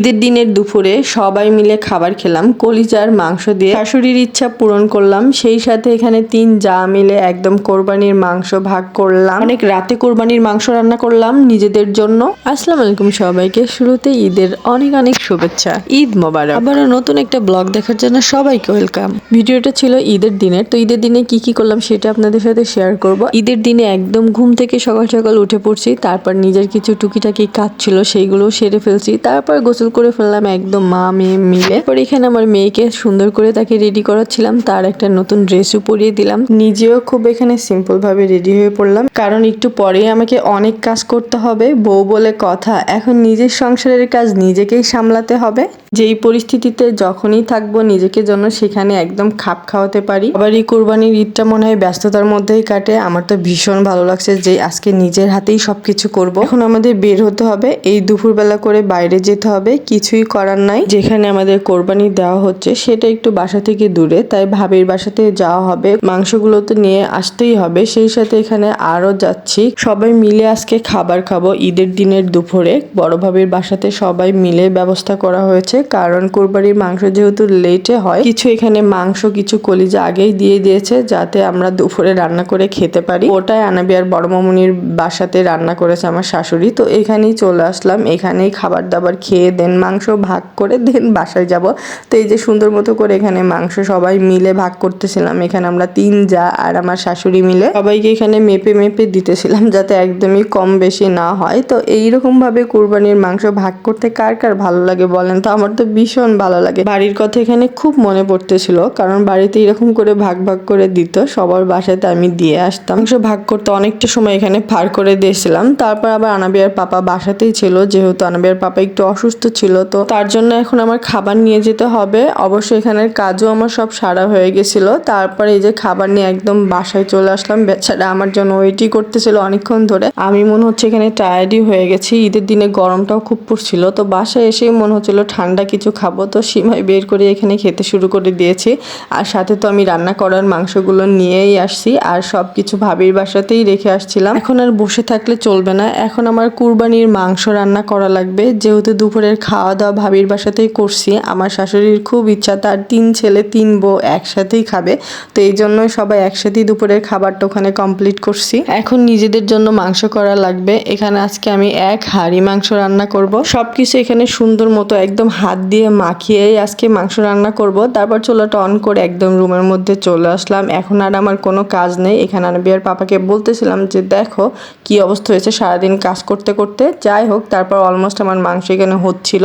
ঈদের দিনের দুপুরে সবাই মিলে খাবার খেলাম কলিজার মাংস দিয়ে। শাশুড়ির ইচ্ছা পূরণ করলাম, সেই সাথে এখানে তিন যা মিলে একদম কোরবানির মাংস ভাগ করলাম। অনেক রাতে কোরবানির মাংস রান্না করলাম নিজেদের জন্য। আসসালামু আলাইকুম সবাইকে, শুরুতে ঈদের অনেক অনেক শুভেচ্ছা। ঈদ মোবারক। আবারও নতুন একটা ব্লগ দেখার জন্য সবাইকে ওয়েলকাম। ভিডিওটা ছিল ঈদের দিনের, তো ঈদের দিনে কি কি করলাম সেটা আপনাদের সাথে শেয়ার করব। ঈদের দিনে একদম ঘুম থেকে সকাল সকাল উঠে পড়ছি, তারপর নিজের কিছু টুকিটাকি কাজ ছিল সেইগুলো সেরে ফেলছি, তারপর গোসল করে ফেললাম একদম মা, মেয়ে মিলে। পর এখানে আমার মেয়েকে সুন্দর করে তাকে রেডি করাচ্ছিলাম। তার একটা নতুন ড্রেসও পরিয়ে দিলাম। নিজেও খুব এখানে সিম্পল ভাবে রেডি হয়ে পড়লাম। কারণ একটু পরেই আমাকে অনেক কাজ করতে হবে। বউ বলে কথা, এখন নিজের সংসারের কাজ নিজেকেই সামলাতে হবে। যেই পরিস্থিতিতে যখনই থাকব নিজেকে জন্য সেখানে একদম খাপ খাওয়াতে পারি। আবার এই কোরবানির ঈদটা মনে হয় ব্যস্ততার মধ্যেই কাটে। আমার তো ভীষণ ভালো লাগছে যে আজকে নিজের হাতেই সবকিছু করব। এখন আমাদের বের হতে হবে। এই দুপুরবেলা করে বাইরে যেতে হবে। কিছুই করার নাই। যেখানে আমাদের কোরবানি দেওয়া হচ্ছে সেটা একটু বাসা থেকে দূরে। তাই ভাবির বাসাতে যাওয়া হবে, মাংসগুলো তো নিয়ে আসতেই হবে। সেই সাথে এখানে আরও যাচ্ছি। সবাই মিলে আজকে খাবার খাব ঈদের দিনের দুপুরে। বড় ভাবির বাসাতে সবাই মিলে ব্যবস্থা করা হয়েছে। কারণ কোরবানির মাংস যেহেতু লেটে হয়, কিছু এখানে মাংস, কিছু কলিজা আগেই দিয়ে দিয়েছে যাতে আমরা দুপুরে রান্না করে খেতে পারি। ওটাই আনাবি আর বড় মামুনির বাসাতে রান্না করেছে আমার শাশুড়ি। তো এখানেই চলে আসলাম। এখানেই খাবার দাবার খেয়ে দেন মাংস ভাগ করে, দেন বাসায় যাব। তো এই যে সুন্দর মতো করে এখানে মাংস সবাই মিলে ভাগ করতেছিলাম। এখানে আমরা তিন যা আর আমার শাশুড়ি মিলে সবাইকে এখানে মেপে মেপে দিতেছিলাম যাতে একদমই কম বেশি না হয়। তো এইরকম ভাবে কোরবানির মাংস ভাগ করতে কার কার ভালো লাগে বলেন তো? আমার তো ভীষণ ভালো লাগে। বাড়ির কথা এখানে খুব মনে পড়তেছিল, কারণ বাড়িতে এরকম করে ভাগ ভাগ করে দিত। সবার বাসাতে আমি দিয়ে আসতাম। মাংস ভাগ করতে অনেকটা সময় এখানে পার করে দিয়েছিলাম। তারপর আবার আনাবিয়ার পাপা বাসাতেই ছিল। যেহেতু আনাবিয়ার পাপা একটু অসুস্থ ছিল, তো তার জন্য এখন আমার খাবার নিয়ে যেতে হবে। অবশ্যই এখানের কাজও আমার সব সারা হয়ে গেছিল। তারপরে এই যে খাবার নিয়ে একদম বাসায় চলে আসলাম। বেচারা আমার জন্য ওয়েটই করতেছিল অনেকক্ষণ ধরে। আমি মনে হচ্ছে এখানে টায়ার্ডই হয়ে গেছি। ঈদের দিনে গরমটাও খুব পড়ছিল, তো বাসায় এসেই মনে হচ্ছিল ঠান্ডা কিছু খাব। তো সীমায় বের করে এখানে খেতে শুরু করে দিয়েছি। আর সাথে তো আমি রান্না করার মাংসগুলো নিয়েই আসছি। আর সব কিছু ভাবির বাসাতেই রেখে আসছিলাম। এখন আর বসে থাকলে চলবে না। এখন আমার কুরবানির মাংস রান্না করা লাগবে। যেহেতু দুপুরের খাওয়া দাওয়া ভাবির বাসাতেই করছি। আমার শাশুড়ির খুব ইচ্ছা, তার তিন ছেলে, তিন বউ একসাথেই খাবে। তো এই জন্যই সবাই একসাথেই দুপুরের খাবারটা ওখানে কমপ্লিট করছি। এখন নিজেদের জন্য মাংস করা লাগবে। এখানে আজকে আমি এক হাঁড়ি মাংস রান্না করব। সবকিছু এখানে সুন্দর মতো একদম হাত দিয়ে মাখিয়েই আজকে মাংস রান্না করব। তারপর চুলাটা অন করে একদম রুমের মধ্যে চলে আসলাম। এখন আর আমার কোনো কাজ নেই। এখানে আমি বিয়ার পাপাকে বলতেছিলাম যে, দেখো কি অবস্থা হয়েছে সারাদিন কাজ করতে করতে। যাই হোক, তারপর অলমোস্ট আমার মাংস এখানে হচ্ছিল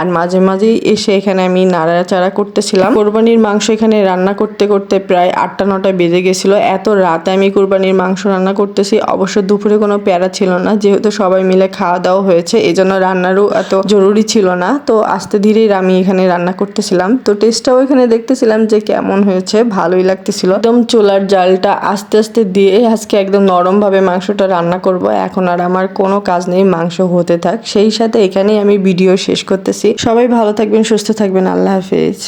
আর মাঝে মাঝেই এসে এখানে আমি নাড়াচাড়া করতেছিলাম। কোরবানির মাংস এখানে রান্না করতে করতে প্রায় আটটা, নটায় বেজে গেছিল। এত রাতে আমি কোরবানির মাংস রান্না করতেছি। অবশ্য দুপুরে কোনো প্যারা ছিল না। যেহেতু সবাই মিলে খাওয়া দাওয়া হয়েছে এই জন্য রান্নারও এত জরুরি ছিল না। তো আস্তে ধীরেই আমি এখানে রান্না করতেছিলাম। তো টেস্টটাও এখানে দেখতেছিলাম যে কেমন হয়েছে, ভালোই লাগতেছিল। একদম চুলার জালটা আস্তে আস্তে দিয়ে আজকে একদম নরমভাবে মাংসটা রান্না করব। এখন আর আমার কোনো কাজ নেই, মাংস হতে থাক। সেই সাথে এখানেই আমি ভিডিও শেষ করতেছি। সবাই ভালো থাকবেন সুস্থ থাকবেন। আল্লাহ হাফেজ।